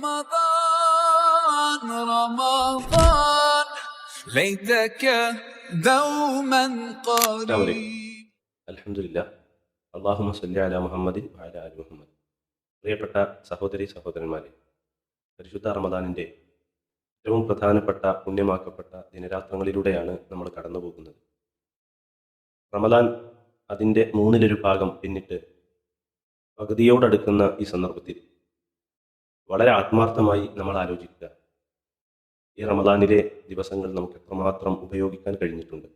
رمضان رمضان ليتك دوما السلام عليكم. قريب അലഹമില്ല അള്ളാഹുമ സല്ലി അല മുഹമ്മദിൻ വാല അലി മുഹമ്മദ് പ്രിയപ്പെട്ട സഹോദരി സഹോദരന്മാരെ പരിശുദ്ധ റമദാനിൻ്റെ ഏറ്റവും പ്രധാനപ്പെട്ട പുണ്യമാക്കപ്പെട്ട ദിനരാത്രങ്ങളിലൂടെയാണ് നമ്മൾ കടന്നു പോകുന്നത് റമദാൻ അതിൻ്റെ മൂന്നിലൊരു ഭാഗം പിന്നിട്ട് പകുതിയോടടുക്കുന്ന ഈ സന്ദർഭത്തിൽ വളരെ ആത്മാർത്ഥമായി നമ്മൾ ആലോചിക്കുക. ഈ റമദാനിലെ ദിവസങ്ങൾ നമുക്ക് എത്രമാത്രം ഉപയോഗിക്കാൻ കഴിഞ്ഞിട്ടുണ്ട്.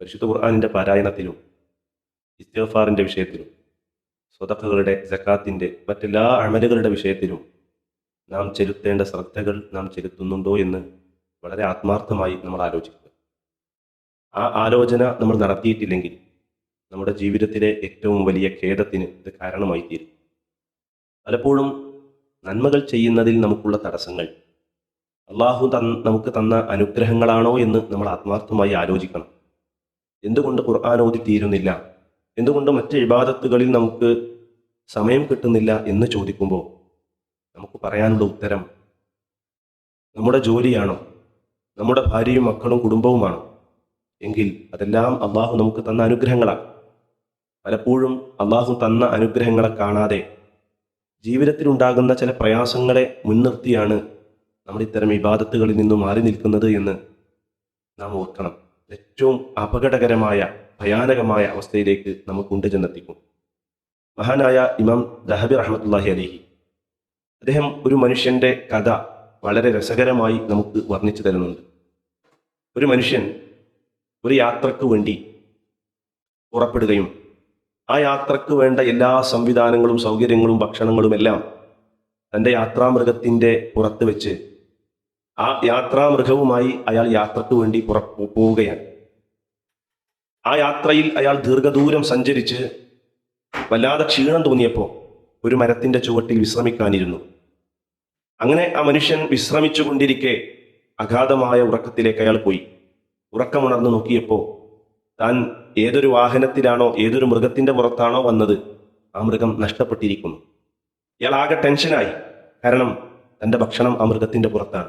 പരിശുദ്ധ ഖുർആാനിന്റെ പാരായണത്തിലും ഇസ്തഫാറിന്റെ വിഷയത്തിലും സ്വതക്കകളുടെ ജക്കാത്തിന്റെ മറ്റെല്ലാ അമലുകളുടെ വിഷയത്തിലും നാം ചെലുത്തേണ്ട ശ്രദ്ധകൾ നാം ചെലുത്തുന്നുണ്ടോ എന്ന് വളരെ ആത്മാർത്ഥമായി നമ്മൾ ആലോചിക്കുക. ആ ആലോചന നമ്മൾ നടത്തിയിട്ടില്ലെങ്കിൽ നമ്മുടെ ജീവിതത്തിലെ ഏറ്റവും വലിയ ഖേദത്തിന് ഇത് കാരണമായി തീരും പലപ്പോഴും നന്മകൾ ചെയ്യുന്നതിൽ നമുക്കുള്ള തടസ്സങ്ങൾ. അള്ളാഹു തൻ നമുക്ക് തന്ന അനുഗ്രഹങ്ങളാണോ എന്ന് നമ്മൾ ആത്മാർത്ഥമായി ആലോചിക്കണം. എന്തുകൊണ്ട് ഖുർആൻ ഓതി തീരുന്നില്ല? എന്തുകൊണ്ട് മറ്റ് ഇബാദത്തുകളിൽ നമുക്ക് സമയം കിട്ടുന്നില്ല എന്ന് ചോദിക്കുമ്പോൾ നമുക്ക് പറയാനുള്ള ഉത്തരം നമ്മുടെ ജോലിയാണോ? നമ്മുടെ ഭാര്യയും മക്കളും കുടുംബവുമാണോ? എങ്കിൽ അതെല്ലാം അള്ളാഹു നമുക്ക് തന്ന അനുഗ്രഹങ്ങളാണ്. പലപ്പോഴും അള്ളാഹു തന്ന അനുഗ്രഹങ്ങളെ കാണാതെ ജീവിതത്തിലുണ്ടാകുന്ന ചില പ്രയാസങ്ങളെ മുൻനിർത്തിയാണ് നമ്മൾ ഇത്തരം വിവാദത്തുകളിൽ നിന്നും മാറി നിൽക്കുന്നത് എന്ന് നാം ഓർക്കണം. ഏറ്റവും അപകടകരമായ ഭയാനകമായ അവസ്ഥയിലേക്ക് നമുക്ക് കൊണ്ടു ചെന്നെത്തിക്കും. മഹാനായ ഇമാം ദഹബി റഹമത്തുല്ലാഹി അലിഹി അദ്ദേഹം ഒരു മനുഷ്യന്റെ കഥ വളരെ രസകരമായി നമുക്ക് വർണിച്ചു തരുന്നുണ്ട്. ഒരു മനുഷ്യൻ ഒരു യാത്രയ്ക്ക് വേണ്ടി പുറപ്പെടുകയും ആ യാത്രയ്ക്ക് വേണ്ട എല്ലാ സംവിധാനങ്ങളും സൗകര്യങ്ങളും ഭക്ഷണങ്ങളും എല്ലാം തന്റെ യാത്രാമൃഗത്തിന്റെ പുറത്ത് വെച്ച് ആ യാത്രാമൃഗവുമായി അയാൾ യാത്രയ്ക്ക് വേണ്ടി പുറ പോവുകയാണ്. ആ യാത്രയിൽ അയാൾ ദീർഘദൂരം സഞ്ചരിച്ച് വല്ലാതെ ക്ഷീണം തോന്നിയപ്പോൾ ഒരു മരത്തിന്റെ ചുവട്ടിൽ വിശ്രമിക്കാനിരുന്നു. അങ്ങനെ ആ മനുഷ്യൻ വിശ്രമിച്ചു കൊണ്ടിരിക്കെ അഗാധമായ ഉറക്കത്തിലേക്ക് അയാൾ പോയി. ഉറക്കമുണർന്നു നോക്കിയപ്പോൾ താൻ ഏതൊരു വാഹനത്തിലാണോ ഏതൊരു മൃഗത്തിന്റെ പുറത്താണോ വന്നത് ആ മൃഗം നഷ്ടപ്പെട്ടിരിക്കുന്നു. ഇയാൾ ആകെ ടെൻഷനായി. കാരണം തന്റെ ഭക്ഷണം ആ മൃഗത്തിന്റെ പുറത്താണ്.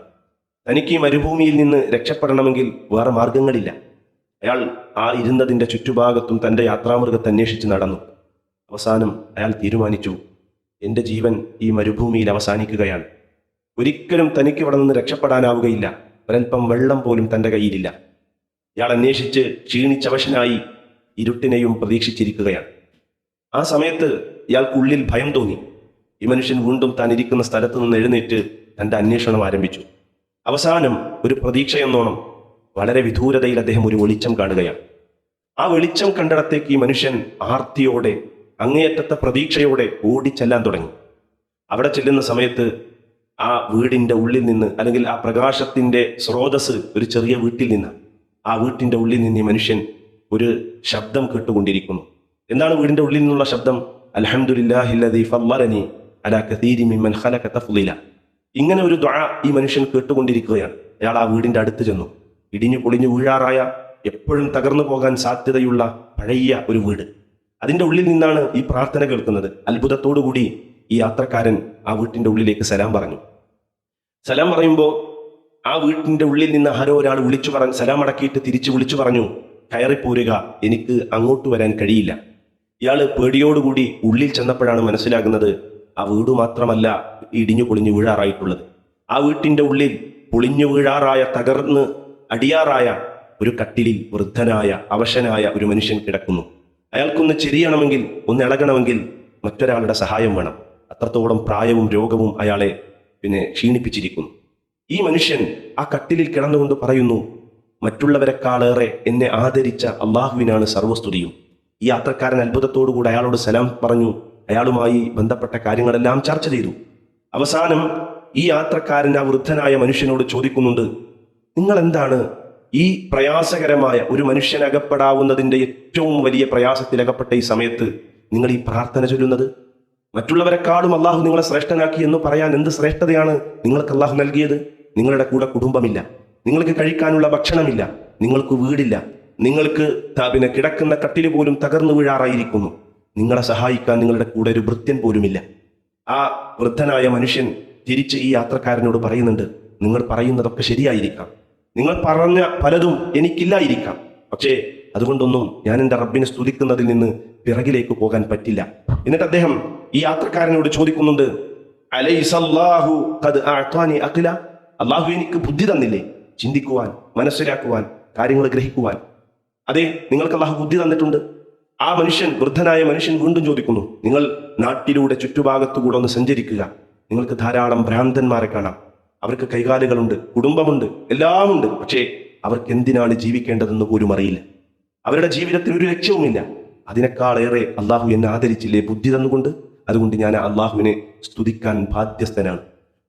തനിക്ക് ഈ മരുഭൂമിയിൽ നിന്ന് രക്ഷപ്പെടണമെങ്കിൽ വേറെ മാർഗങ്ങളില്ല. അയാൾ ആ ഇരുന്നതിന്റെ ചുറ്റുഭാഗത്തും തന്റെ യാത്രാമൃഗത്തെ അന്വേഷിച്ച് നടന്നു. അവസാനം അയാൾ തീരുമാനിച്ചു എന്റെ ജീവൻ ഈ മരുഭൂമിയിൽ അവസാനിക്കുകയാണ്. ഒരിക്കലും തനിക്ക് ഇവിടെ നിന്ന് രക്ഷപ്പെടാനാവുകയില്ല. ഒരൽപ്പം വെള്ളം പോലും തന്റെ കയ്യിലില്ല. ഇയാൾ അന്വേഷിച്ച് ക്ഷീണിച്ചവശനായി ഇരുട്ടിനെയും പ്രതീക്ഷിച്ചിരിക്കുകയാണ്. ആ സമയത്ത് ഇയാൾക്കുള്ളിൽ ഭയം തോന്നി. ഈ മനുഷ്യൻ വീണ്ടും താൻ ഇരിക്കുന്ന സ്ഥലത്ത് നിന്ന് എഴുന്നേറ്റ് തന്റെ അന്വേഷണം ആരംഭിച്ചു. അവസാനം ഒരു പ്രതീക്ഷയെന്നോണം വളരെ വിദൂരതയിൽ അദ്ദേഹം ഒരു വെളിച്ചം കാണുകയാണ്. ആ വെളിച്ചം കണ്ടിടത്തേക്ക് ഈ മനുഷ്യൻ ആർത്തിയോടെ അങ്ങേയറ്റത്തെ പ്രതീക്ഷയോടെ ഓടിച്ചെല്ലാൻ തുടങ്ങി. അവിടെ ചെല്ലുന്ന സമയത്ത് ആ വീടിന്റെ ഉള്ളിൽ നിന്ന് അല്ലെങ്കിൽ ആ പ്രകാശത്തിന്റെ സ്രോതസ് ഒരു ചെറിയ വീട്ടിൽ നിന്ന് ആ വീട്ടിന്റെ ഉള്ളിൽ നിന്ന് മനുഷ്യൻ ഒരു ശബ്ദം കേട്ടുകൊണ്ടിരിക്കുന്നു. എന്താണ് വീടിന്റെ ഉള്ളിൽ നിന്നുള്ള ശബ്ദം? അലഹമുല്ലാഹില്ലി ഫദ്ദലനി അലാ ഖലക ഇങ്ങനെ ഒരു ദ്വാ ഈ മനുഷ്യൻ കേട്ടുകൊണ്ടിരിക്കുകയാണ്. അയാൾ ആ വീടിന്റെ അടുത്ത് ചെന്നു. ഇടിഞ്ഞു പൊളിഞ്ഞു വീഴാറായ എപ്പോഴും തകർന്നു പോകാൻ സാധ്യതയുള്ള പഴയ ഒരു വീട്. അതിന്റെ ഉള്ളിൽ നിന്നാണ് ഈ പ്രാർത്ഥന കേൾക്കുന്നത്. അത്ഭുതത്തോടുകൂടി ഈ യാത്രക്കാരൻ ആ വീട്ടിന്റെ ഉള്ളിലേക്ക് സലാം പറഞ്ഞു. സലാം പറയുമ്പോൾ ആ വീട്ടിന്റെ ഉള്ളിൽ നിന്ന് ആരോ ഒരാൾ വിളിച്ചു പറഞ്ഞു സലാം അടക്കിയിട്ട് തിരിച്ചു വിളിച്ചു പറഞ്ഞു കയറിപ്പോരുക എനിക്ക് അങ്ങോട്ട് വരാൻ കഴിയില്ല. ഇയാൾ പേടിയോടുകൂടി ഉള്ളിൽ ചെന്നപ്പോഴാണ് മനസ്സിലാകുന്നത് ആ വീട് മാത്രമല്ല ഇടിഞ്ഞു പൊളിഞ്ഞു വീഴാറായിട്ടുള്ളത്. ആ വീട്ടിന്റെ ഉള്ളിൽ പൊളിഞ്ഞു വീഴാറായ തകർന്ന് അടിയാറായ ഒരു കട്ടിലിൽ വൃദ്ധനായ അവശനായ ഒരു മനുഷ്യൻ കിടക്കുന്നു. അയാൾക്കൊന്ന് ചെരിയണമെങ്കിൽ ഒന്ന് ഇളകണമെങ്കിൽ മറ്റൊരാളുടെ സഹായം വേണം. അത്രത്തോളം പ്രായവും രോഗവും അയാളെ പിന്നെ ക്ഷീണിപ്പിച്ചിരിക്കുന്നു. ഈ മനുഷ്യൻ ആ കട്ടിലിൽ കിടന്നുകൊണ്ട് പറയുന്നു മറ്റുള്ളവരെക്കാളേറെ എന്നെ ആദരിച്ച അള്ളാഹുവിനാണ് സർവസ്തുതിയും. ഈ യാത്രക്കാരൻ അത്ഭുതത്തോടുകൂടി അയാളോട് സലാം പറഞ്ഞു. അയാളുമായി ബന്ധപ്പെട്ട കാര്യങ്ങളെല്ലാം ചർച്ച ചെയ്തു. അവസാനം ഈ യാത്രക്കാരൻ ആ വൃദ്ധനായ മനുഷ്യനോട് ചോദിക്കുന്നുണ്ട് നിങ്ങൾ എന്താണ് ഈ പ്രയാസകരമായ ഒരു മനുഷ്യൻ അകപ്പെടാവുന്നതിന്റെ ഏറ്റവും വലിയ പ്രയാസത്തിലകപ്പെട്ട ഈ സമയത്ത് നിങ്ങൾ ഈ പ്രാർത്ഥന ചൊല്ലുന്നത്? മറ്റുള്ളവരെക്കാളും അള്ളാഹു നിങ്ങളെ ശ്രേഷ്ഠനാക്കി എന്ന് പറയാൻ എന്ത് ശ്രേഷ്ഠതയാണ് നിങ്ങൾക്ക് അള്ളാഹു നൽകിയത്? നിങ്ങളുടെ കൂടെ കുടുംബമില്ല. നിങ്ങൾക്ക് കഴിക്കാനുള്ള ഭക്ഷണമില്ല. നിങ്ങൾക്ക് വീടില്ല. നിങ്ങൾക്ക് പിന്നെ കിടക്കുന്ന കട്ടിൽ പോലും തകർന്നു വീഴാറായിരിക്കുന്നു. നിങ്ങളെ സഹായിക്കാൻ നിങ്ങളുടെ കൂടെ ഒരു വൃത്യൻ പോലുമില്ല. ആ വൃദ്ധനായ മനുഷ്യൻ തിരിച്ച് ഈ യാത്രക്കാരനോട് പറയുന്നുണ്ട് നിങ്ങൾ പറയുന്നതൊക്കെ ശരിയായിരിക്കാം. നിങ്ങൾ പറഞ്ഞ പലതും എനിക്കില്ലായിരിക്കാം. പക്ഷേ അതുകൊണ്ടൊന്നും ഞാൻ എന്റെ റബ്ബിനെ സ്തുതിക്കുന്നതിൽ നിന്ന് പിറകിലേക്ക് പോകാൻ പറ്റില്ല. എന്നിട്ട് അദ്ദേഹം ഈ യാത്രക്കാരനോട് ചോദിക്കുന്നുണ്ട് അലൈസല്ലാഹു അഖില അഖ്ല? അള്ളാഹു എനിക്ക് ബുദ്ധി തന്നില്ലേ? ചിന്തിക്കുവാൻ മനസ്സിലാക്കുവാൻ കാര്യങ്ങൾ ഗ്രഹിക്കുവാൻ. അതെ നിങ്ങൾക്ക് അള്ളാഹു ബുദ്ധി തന്നിട്ടുണ്ട്. ആ മനുഷ്യൻ വൃദ്ധനായ മനുഷ്യൻ വീണ്ടും ചോദിക്കുന്നു നിങ്ങൾ നാട്ടിലൂടെ ചുറ്റുഭാഗത്തുകൂടെ ഒന്ന് സഞ്ചരിക്കുക. നിങ്ങൾക്ക് ധാരാളം ഭ്രാന്തന്മാരെ കാണാം. അവർക്ക് കൈകാലുകളുണ്ട് കുടുംബമുണ്ട് എല്ലാമുണ്ട്. പക്ഷേ അവർക്ക് എന്തിനാണ് ജീവിക്കേണ്ടതെന്ന് പോലും അറിയില്ല. അവരുടെ ജീവിതത്തിൽ ഒരു ലക്ഷ്യവുമില്ല. അതിനേക്കാളേറെ അള്ളാഹു എന്നെ ആദരിച്ചില്ലേ ബുദ്ധി തന്നുകൊണ്ട്? അതുകൊണ്ട് ഞാൻ അള്ളാഹുവിനെ സ്തുതിക്കാൻ ബാധ്യസ്ഥനാണ്.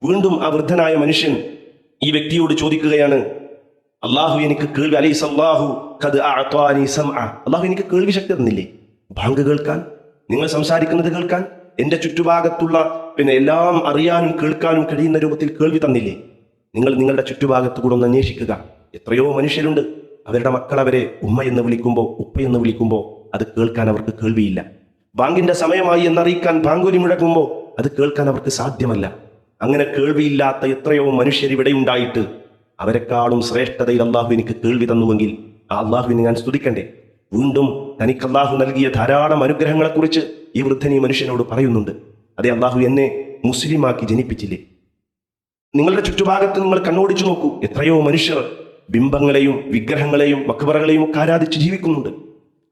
വീണ്ടും ആ വൃദ്ധനായ മനുഷ്യൻ ഈ വ്യക്തിയോട് ചോദിക്കുകയാണ് അള്ളാഹു എനിക്ക് കേൾവി അലൈ സല്ലാഹു അള്ളാഹു എനിക്ക് കേൾവി ശക്തി തന്നില്ലേ? ബാങ്ക് കേൾക്കാൻ നിങ്ങൾ സംസാരിക്കുന്നത് കേൾക്കാൻ എന്റെ ചുറ്റുഭാഗത്തുള്ള പിന്നെ എല്ലാം അറിയാനും കേൾക്കാനും കഴിയുന്ന രൂപത്തിൽ കേൾവി തന്നില്ലേ? നിങ്ങൾ നിങ്ങളുടെ ചുറ്റുഭാഗത്ത് കൂടെ ഒന്ന് അന്വേഷിക്കുക. എത്രയോ മനുഷ്യരുണ്ട്. അവരുടെ മക്കൾ അവരെ ഉമ്മ എന്ന് വിളിക്കുമ്പോൾ ഉപ്പ എന്ന് വിളിക്കുമ്പോൾ അത് കേൾക്കാൻ അവർക്ക് കേൾവിയില്ല. ബാങ്കിന്റെ സമയമായി എന്നറിയിക്കാൻ ബാങ്കുരി മുഴക്കുമ്പോൾ അത് കേൾക്കാൻ അവർക്ക് സാധ്യമല്ല. അങ്ങനെ കേൾവിയില്ലാത്ത എത്രയോ മനുഷ്യർ ഇവിടെ ഉണ്ടായിട്ട് അവരെക്കാളും ശ്രേഷ്ഠതയിൽ അള്ളാഹു എനിക്ക് കേൾവി തന്നുവെങ്കിൽ ആ അള്ളാഹുവിനെ ഞാൻ സ്തുതിക്കണ്ടേ? വീണ്ടും തനിക്ക് അള്ളാഹു നൽകിയ ധാരാളം അനുഗ്രഹങ്ങളെക്കുറിച്ച് ഈ വൃദ്ധൻ ഈ മനുഷ്യനോട് പറയുന്നുണ്ട്. അതെ അള്ളാഹു എന്നെ മുസ്ലിമാക്കി ജനിപ്പിച്ചില്ലേ? നിങ്ങളുടെ ചുറ്റുഭാഗത്ത് നിങ്ങൾ കണ്ണോടിച്ചു നോക്കൂ. എത്രയോ മനുഷ്യർ ബിംബങ്ങളെയും വിഗ്രഹങ്ങളെയും മക്ബറകളെയും ഒക്കെ ആരാധിച്ച് ജീവിക്കുന്നുണ്ട്.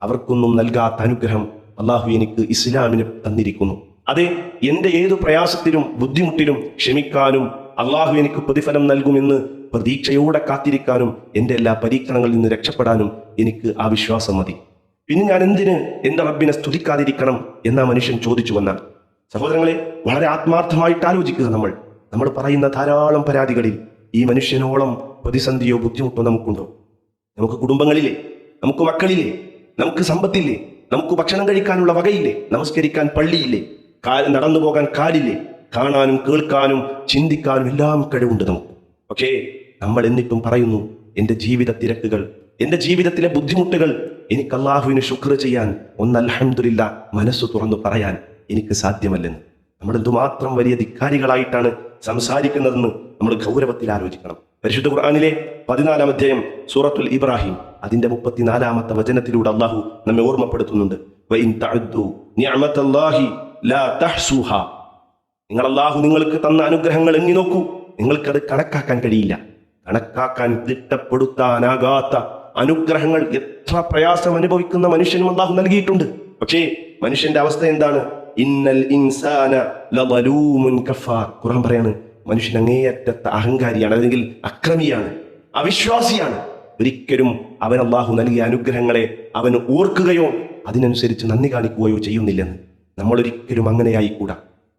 അവർക്കൊന്നും നൽകാത്ത അനുഗ്രഹം അള്ളാഹു എനിക്ക് ഇസ്ലാമിന് തന്നിരിക്കുന്നു. അതെ എന്റെ ഏതു പ്രയാസത്തിലും ബുദ്ധിമുട്ടിലും ക്ഷമിക്കാനും അള്ളാഹു എനിക്ക് പ്രതിഫലം നൽകുമെന്ന് പ്രതീക്ഷയോടെ കാത്തിരിക്കാനും എന്റെ എല്ലാ പരീക്ഷണങ്ങളിൽ നിന്ന് രക്ഷപ്പെടാനും എനിക്ക് ആ വിശ്വാസം മതി. പിന്നെ ഞാൻ എന്തിന് എന്റെ റബ്ബിനെ സ്തുതിക്കാതിരിക്കണം എന്ന മനുഷ്യൻ ചോദിച്ചു വന്നാൽ സഹോദരങ്ങളെ വളരെ ആത്മാർത്ഥമായിട്ട് ആലോചിക്കുക നമ്മൾ. നമ്മൾ പറയുന്ന ധാരാളം പരാതികളിൽ ഈ മനുഷ്യനോളം പ്രതിസന്ധിയോ ബുദ്ധിമുട്ടോ നമുക്കുണ്ടോ? നമുക്ക് കുടുംബങ്ങളില്ലേ നമുക്ക് മക്കളില്ലേ നമുക്ക് സമ്പത്തില്ലേ നമുക്ക് ഭക്ഷണം കഴിക്കാനുള്ള വകയില്ലേ നമസ്കരിക്കാൻ പള്ളിയില്ലേ നടന്നു പോകാൻ കാലില്ലേ? കാണാനും കേൾക്കാനും ചിന്തിക്കാനും എല്ലാം കഴിവുണ്ട് നമുക്ക്. പക്ഷേ നമ്മൾ എന്നിട്ടും പറയുന്നു എന്റെ ജീവിത തിരക്കുകൾ എന്റെ ജീവിതത്തിലെ ബുദ്ധിമുട്ടുകൾ എനിക്ക് അള്ളാഹുവിന് ശുക്ർ ചെയ്യാൻ ഒന്ന് അലഹമില്ല മനസ്സ് തുറന്നു പറയാൻ എനിക്ക് സാധ്യമല്ലെന്ന്. നമ്മൾ എന്തുമാത്രം വലിയ ധിക്കാരികളായിട്ടാണ് സംസാരിക്കുന്നതെന്ന് നമ്മൾ ഗൗരവത്തിൽ ആലോചിക്കണം. പരിശുദ്ധ ഖുർആാനിലെ പതിനാലാം അധ്യായം സൂറത്തുൽ ഇബ്രാഹിം അതിന്റെ മുപ്പത്തിനാലാമത്തെ വചനത്തിലൂടെ അള്ളാഹു നമ്മെ ഓർമ്മപ്പെടുത്തുന്നുണ്ട്. നിങ്ങൾ അള്ളാഹു നിങ്ങൾക്ക് തന്ന അനുഗ്രഹങ്ങൾ എണ്ണി നോക്കൂ. നിങ്ങൾക്കത് കണക്കാക്കാൻ കഴിയില്ല. കണക്കാക്കാൻ തിട്ടപ്പെടുത്താനാകാത്ത അനുഗ്രഹങ്ങൾ എത്ര പ്രയാസം അനുഭവിക്കുന്ന മനുഷ്യനും അള്ളാഹു നൽകിയിട്ടുണ്ട്. പക്ഷേ മനുഷ്യന്റെ അവസ്ഥ എന്താണ്? ഇന്നൽ ഇൻസാന ഖുർആൻ പറയാണ് മനുഷ്യൻ അങ്ങേയറ്റത്തെ അഹങ്കാരിയാണ് അല്ലെങ്കിൽ അക്രമിയാണ് അവിശ്വാസിയാണ്. ഒരിക്കലും അവൻ അള്ളാഹു നൽകിയ അനുഗ്രഹങ്ങളെ അവൻ ഓർക്കുകയോ അതിനനുസരിച്ച് നന്ദി കാണിക്കുകയോ ചെയ്യുന്നില്ലെന്ന് നമ്മളൊരിക്കലും അങ്ങനെയായിക്കൂടാ.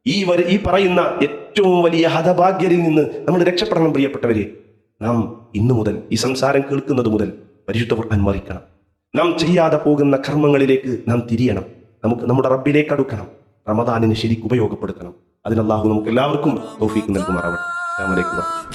ഈ വരെ ഈ പറയുന്ന ഏറ്റവും വലിയ ഹതഭാഗ്യരിൽ നിന്ന് നമ്മൾ രക്ഷപ്പെടണം പ്രിയപ്പെട്ടവരെ. നാം ഇന്നു മുതൽ ഈ സംസാരം കേൾക്കുന്നത് മുതൽ പരിശുദ്ധ ഖുർആൻ മറിക്കണം. നാം ചെയ്യാതെ പോകുന്ന കർമ്മങ്ങളിലേക്ക് നാം തിരിയണം. നമുക്ക് നമ്മുടെ റബ്ബിലേക്ക് അടുക്കണം. റമദാനിനെ ശരിക്കും ഉപയോഗപ്പെടുത്തണം. അതിനല്ലാഹു നമുക്ക് എല്ലാവർക്കും തൗഫീക്ക് നൽകുമാറാവട്ടെ. അസ്സാം വലൈക്കും